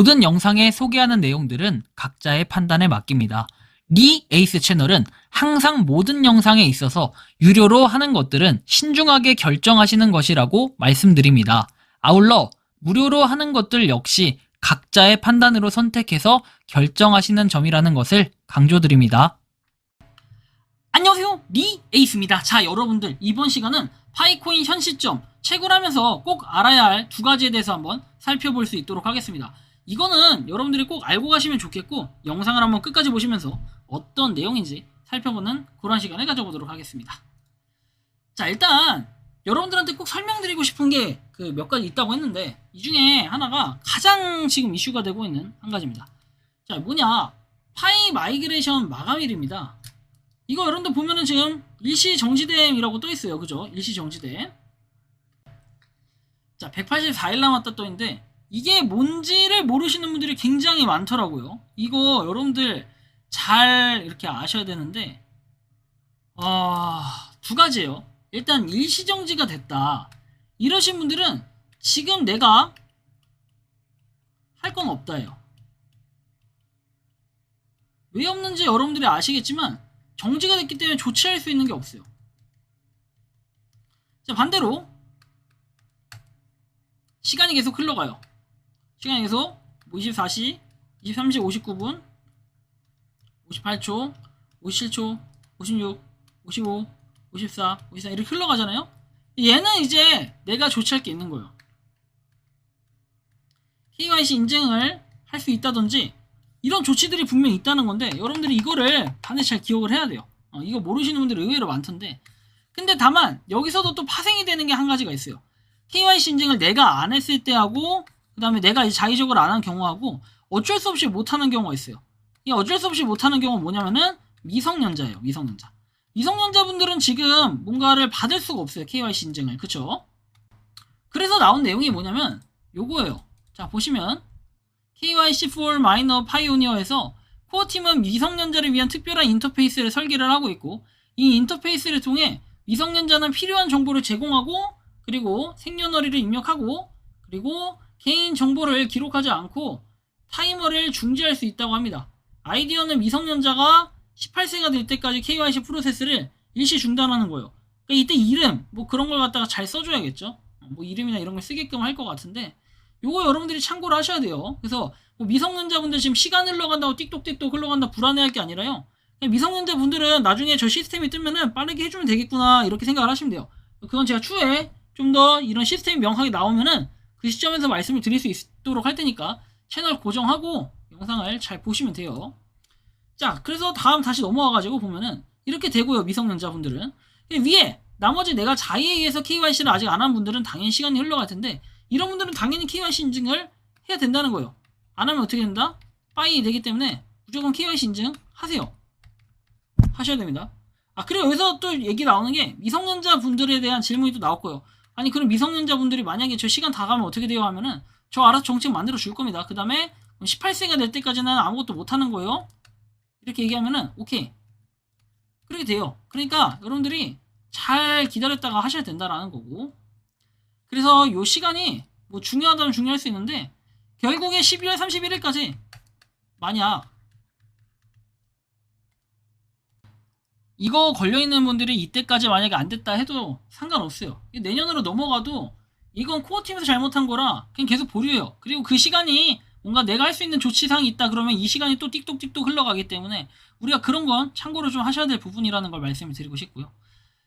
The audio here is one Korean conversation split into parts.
모든 영상에 소개하는 내용들은 각자의 판단에 맡깁니다. 리 에이스 채널은 항상 모든 영상에 있어서 유료로 하는 것들은 신중하게 결정하시는 것이라고 말씀드립니다. 아울러 무료로 하는 것들 역시 각자의 판단으로 선택해서 결정하시는 점이라는 것을 강조드립니다. 안녕하세요. 리 에이스입니다. 자, 여러분들 이번 시간은 파이코인 현 시점 채굴하면서 꼭 알아야 할 두 가지에 대해서 한번 살펴볼 수 있도록 하겠습니다. 이거는 여러분들이 꼭 알고 가시면 좋겠고 영상을 한번 끝까지 보시면서 어떤 내용인지 살펴보는 그런 시간을 가져보도록 하겠습니다. 자, 일단 여러분들한테 꼭 설명드리고 싶은 게 그 몇 가지 있다고 했는데 이 중에 하나가 가장 지금 이슈가 되고 있는 한 가지입니다. 자, 뭐냐? 파이 마이그레이션 마감일입니다. 이거 여러분들 보면은 지금 일시 정지됨이라고 떠 있어요. 그죠? 일시 정지됨. 자, 184일 남았다 떠 있는데 이게 뭔지를 모르시는 분들이 굉장히 많더라고요. 이거 여러분들 잘 이렇게 아셔야 되는데 아, 두 가지예요. 일단 일시 정지가 됐다. 이러신 분들은 지금 내가 할 건 없다예요. 왜 없는지 여러분들이 아시겠지만 정지가 됐기 때문에 조치할 수 있는 게 없어요. 자, 반대로 시간이 계속 흘러가요. 시간이 계속 뭐 24시, 23시 59분, 58초, 57초, 56, 55, 54, 54 이렇게 흘러가잖아요. 얘는 이제 내가 조치할 게 있는 거예요. KYC 인증을 할 수 있다든지 이런 조치들이 분명히 있다는 건데 여러분들이 이거를 반드시 잘 기억을 해야 돼요. 어, 이거 모르시는 분들이 의외로 많던데 근데 다만 여기서도 또 파생이 되는 게 한 가지가 있어요. KYC 인증을 내가 안 했을 때하고 그 다음에 내가 이제 자의적으로 안 한 경우하고 어쩔 수 없이 못하는 경우가 있어요. 이 어쩔 수 없이 못하는 경우는 뭐냐면은 미성년자예요. 미성년자. 미성년자분들은 지금 뭔가를 받을 수가 없어요. KYC 인증을. 그쵸? 그래서 나온 내용이 뭐냐면 요거예요. 자 보시면 KYC for Minor Pioneer에서 코어팀은 미성년자를 위한 특별한 인터페이스를 설계를 하고 있고 이 인터페이스를 통해 미성년자는 필요한 정보를 제공하고 그리고 생년월일을 입력하고 그리고 개인 정보를 기록하지 않고 타이머를 중지할 수 있다고 합니다. 아이디어는 미성년자가 18세가 될 때까지 KYC 프로세스를 일시 중단하는 거예요. 그러니까 이때 이름 뭐 그런 걸 갖다가 잘 써줘야겠죠. 뭐 이름이나 이런 걸 쓰게끔 할 것 같은데 요거 여러분들이 참고를 하셔야 돼요. 그래서 뭐 미성년자분들 지금 시간 흘러간다고 띡똑띡똑 흘러간다 불안해할 게 아니라요. 미성년자분들은 나중에 저 시스템이 뜨면은 빠르게 해주면 되겠구나 이렇게 생각을 하시면 돼요. 그건 제가 추후에 좀 더 이런 시스템이 명확하게 나오면은 그 시점에서 말씀을 드릴 수 있도록 할 테니까 채널 고정하고 영상을 잘 보시면 돼요. 자, 그래서 다음 다시 넘어와가지고 보면은 이렇게 되고요, 미성년자분들은. 위에 나머지 내가 자의에 의해서 KYC를 아직 안 한 분들은 당연히 시간이 흘러갈 텐데 이런 분들은 당연히 KYC 인증을 해야 된다는 거예요. 안 하면 어떻게 된다? 빠이 되기 때문에 무조건 KYC 인증 하세요. 하셔야 됩니다. 아, 그리고 여기서 또 얘기 나오는 게 미성년자 분들에 대한 질문이 또 나올 거예요. 아니, 그럼 미성년자 분들이 만약에 저 시간 다 가면 어떻게 돼요? 하면은 저 알아서 정책 만들어 줄 겁니다. 그 다음에 18세가 될 때까지는 아무것도 못 하는 거예요. 이렇게 얘기하면은 오케이. 그렇게 돼요. 그러니까 여러분들이 잘 기다렸다가 하셔야 된다라는 거고. 그래서 요 시간이 뭐 중요하다면 중요할 수 있는데 결국에 12월 31일까지 만약 이거 걸려있는 분들이 이때까지 만약에 안 됐다 해도 상관없어요. 내년으로 넘어가도 이건 코어팀에서 잘못한 거라 그냥 계속 보류해요. 그리고 그 시간이 뭔가 내가 할 수 있는 조치사항이 있다 그러면 이 시간이 또 띡똑띡똑 흘러가기 때문에 우리가 그런 건 참고로 좀 하셔야 될 부분이라는 걸 말씀을 드리고 싶고요.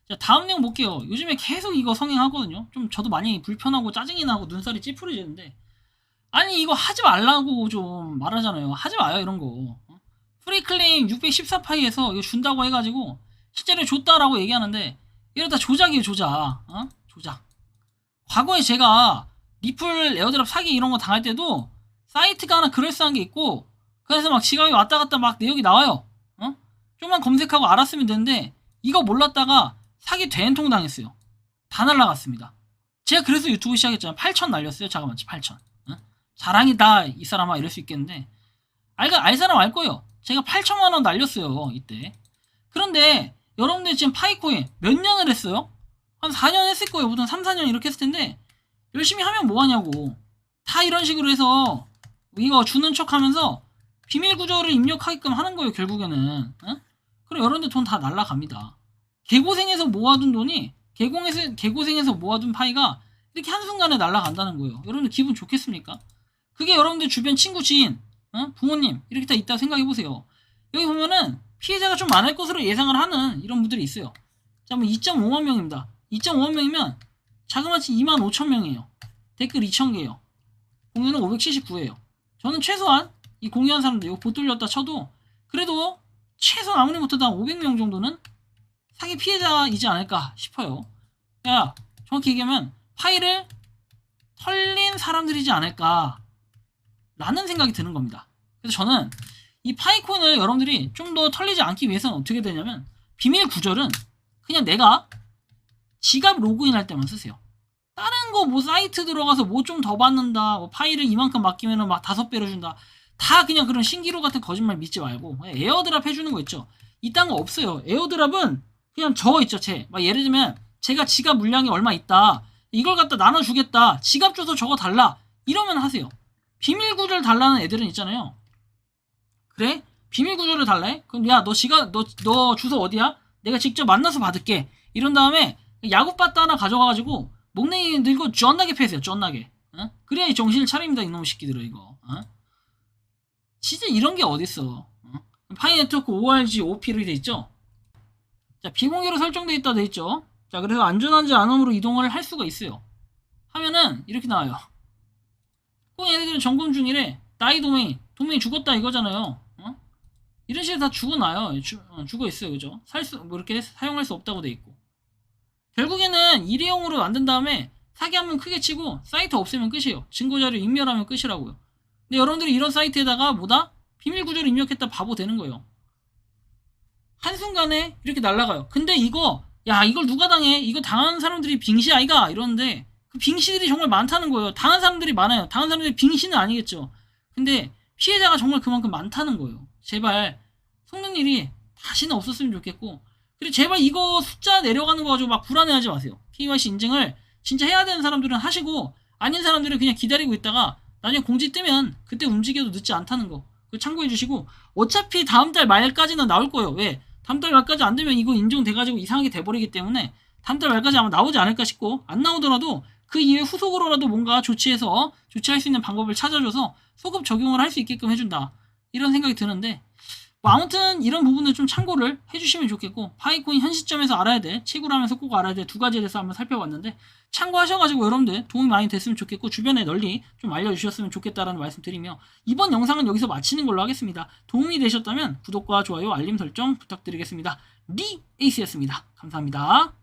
자, 다음 내용 볼게요. 요즘에 계속 이거 성행하거든요. 좀 저도 많이 불편하고 짜증이 나고 눈살이 찌푸려지는데 아니 이거 하지 말라고 좀 말하잖아요. 하지 마요 이런 거. 어? 프리클레임 614파이에서 이거 준다고 해가지고 실제로 줬다라고 얘기하는데 이러다 조작이에요 조작. 어? 조작. 과거에 제가 리플 에어드랍 사기 이런 거 당할 때도 사이트가 하나 그럴싸한 게 있고 그래서 막 지갑이 왔다 갔다 막 내역이 나와요. 어? 좀만 검색하고 알았으면 되는데 이거 몰랐다가 사기 대행통 당했어요. 다 날라갔습니다. 제가 그래서 유튜브 시작했잖아요. 8천 날렸어요. 잠깐만, 8천. 어? 자랑이다 이 사람아 이럴 수 있겠는데 알, 알 사람 알 거예요. 제가 8천만 원 날렸어요 이때. 그런데 여러분들 지금 파이코인 몇 년을 했어요? 한 4년 했을 거예요. 보통 3, 4년 이렇게 했을 텐데 열심히 하면 뭐 하냐고. 다 이런 식으로 해서 이거 주는 척 하면서 비밀 구조를 입력하게끔 하는 거예요 결국에는 어? 그럼 여러분들 돈 다 날라갑니다 개고생해서 모아둔 돈이 개공에서 개고생해서 모아둔 파이가 이렇게 한순간에 날라간다는 거예요 여러분들 기분 좋겠습니까 그게 여러분들 주변 친구 지인 어? 부모님 이렇게 다 있다고 생각해 보세요 여기 보면은 피해자가 좀 많을 것으로 예상을 하는 이런 분들이 있어요 자, 뭐 2.5만 명입니다. 2.5만 명이면 자그마치 2만 5천 명이에요. 댓글 2천 개예요. 공유는 579예요. 저는 최소한 이 공유한 사람들 이거 못 돌렸다 쳐도 그래도 최소한 아무리 못해도 한 500명 정도는 사기 피해자이지 않을까 싶어요. 야, 정확히 얘기하면 파일을 털린 사람들이지 않을까 라는 생각이 드는 겁니다. 그래서 저는 이 파이콘을 여러분들이 좀 더 털리지 않기 위해서는 어떻게 되냐면 비밀 구절은 그냥 내가 지갑 로그인 할 때만 쓰세요. 다른 거 뭐 사이트 들어가서 뭐 좀 더 받는다, 뭐 파일을 이만큼 맡기면은 막 다섯 배로 준다. 다 그냥 그런 신기루 같은 거짓말 믿지 말고 에어드랍 해주는 거 있죠. 이딴 거 없어요. 에어드랍은 그냥 저 있죠, 제. 막 예를 들면 제가 지갑 물량이 얼마 있다. 이걸 갖다 나눠주겠다. 지갑 줘서 저거 달라. 이러면 하세요. 비밀 구절 달라는 애들은 있잖아요. 그래? 비밀 구조를 달래? 그럼 야 너 지가 너, 너 주소 어디야? 내가 직접 만나서 받을게. 이런 다음에 야구 바트 하나 가져가가지고 목냉이 들고 쫀나게 패세요. 쫀나게. 어? 그래야 이 정신을 차립니다. 이놈의 새끼들은 이거. 어? 진짜 이런 게 어딨어. 어? 파이 네트워크 ORG OP로 돼 있죠? 자 비공개로 설정돼 있다 돼 있죠? 자 그래서 안전한지 안음으로 이동을 할 수가 있어요. 하면은 이렇게 나와요. 꼭 얘네들은 점검 중이래. 나이 도메인. 도메인 죽었다 이거잖아요. 어? 이런 식으로 다 죽어놔요. 주, 어, 죽어 있어요. 그죠? 살 수, 뭐 이렇게 사용할 수 없다고 돼 있고. 결국에는 일회용으로 만든 다음에 사기 한번 크게 치고 사이트 없애면 끝이에요. 증거자료 인멸하면 끝이라고요. 근데 여러분들이 이런 사이트에다가 뭐다? 비밀 구조를 입력했다 바보 되는 거예요. 한순간에 이렇게 날라가요. 근데 이거, 야, 이걸 누가 당해? 이거 당한 사람들이 빙시 아이가? 이러는데 그 빙시들이 정말 많다는 거예요. 당한 사람들이 많아요. 당한 사람들이 빙시는 아니겠죠. 근데 피해자가 정말 그만큼 많다는 거예요. 제발 속는 일이 다시는 없었으면 좋겠고 그리고 제발 이거 숫자 내려가는 거 가지고 막 불안해하지 마세요. KYC 인증을 진짜 해야 되는 사람들은 하시고 아닌 사람들은 그냥 기다리고 있다가 나중에 공지 뜨면 그때 움직여도 늦지 않다는 거 참고해 주시고 어차피 다음 달 말까지는 나올 거예요. 왜? 다음 달 말까지 안 되면 이거 인정돼가지고 이상하게 돼버리기 때문에 다음 달 말까지 아마 나오지 않을까 싶고 안 나오더라도 그 이후에 후속으로라도 뭔가 조치해서 조치할 수 있는 방법을 찾아줘서 소급 적용을 할 수 있게끔 해준다. 이런 생각이 드는데 뭐 아무튼 이런 부분을 좀 참고를 해주시면 좋겠고 파이코인 현 시점에서 알아야 돼. 채굴하면서 꼭 알아야 돼. 두 가지에 대해서 한번 살펴봤는데 참고하셔가지고 여러분들 도움이 많이 됐으면 좋겠고 주변에 널리 좀 알려주셨으면 좋겠다라는 말씀드리며 이번 영상은 여기서 마치는 걸로 하겠습니다. 도움이 되셨다면 구독과 좋아요 알림 설정 부탁드리겠습니다. 리 에이스였습니다. 감사합니다